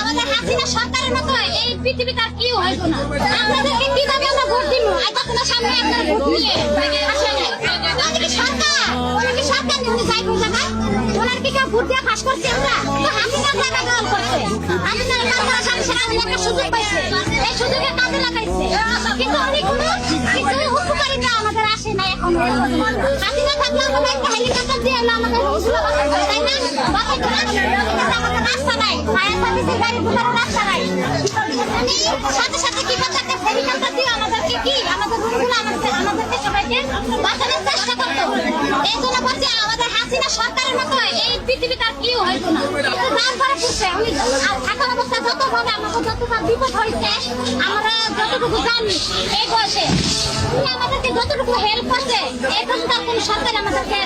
আমাদের হাসিনা সরকারের মতো এই পৃথিবীতে আর কেউ হইতো না আপনাদেরকে কীভাবে আমরা ভোট দিব আজ আপনার সামনে আপনার ভোট নিয়ে আসেন সরকার ওরা সরকার নিয়ে যাই কোন জায়গায় ওনার কি কেউ ভোট দিয়ে ফাঁস করছি আমরা তো হাসিনা জায়গা দল করছে হাসিনা এলাকার আসামি একটা সুযোগ পাইছে এই সুযোগে কাজে লাগাইছে কিন্তু উনি সাথে সাথে কি করতে একটা হেলিকপ্টার দিয়ে আমাদেরকে কি আমাদের রুমগুলো আমাদের আমাদেরকে সবাইকে বাঁচানোর চেষ্টা করতো এই জন্য বলছি আমাদের হাসিনা সরকারের মতো এই পৃথিবীতে আর কেউ হইতো না তারপরে বুঝছে উনি থাকা অবস্থা যত ভাবে যতটা বিপদ হয়েছে আমরা যতটুকু জানি এই বয়সে আমাদেরকে যতটুকু হেল্প করছে এখন তার কোন সরকার আমাদেরকে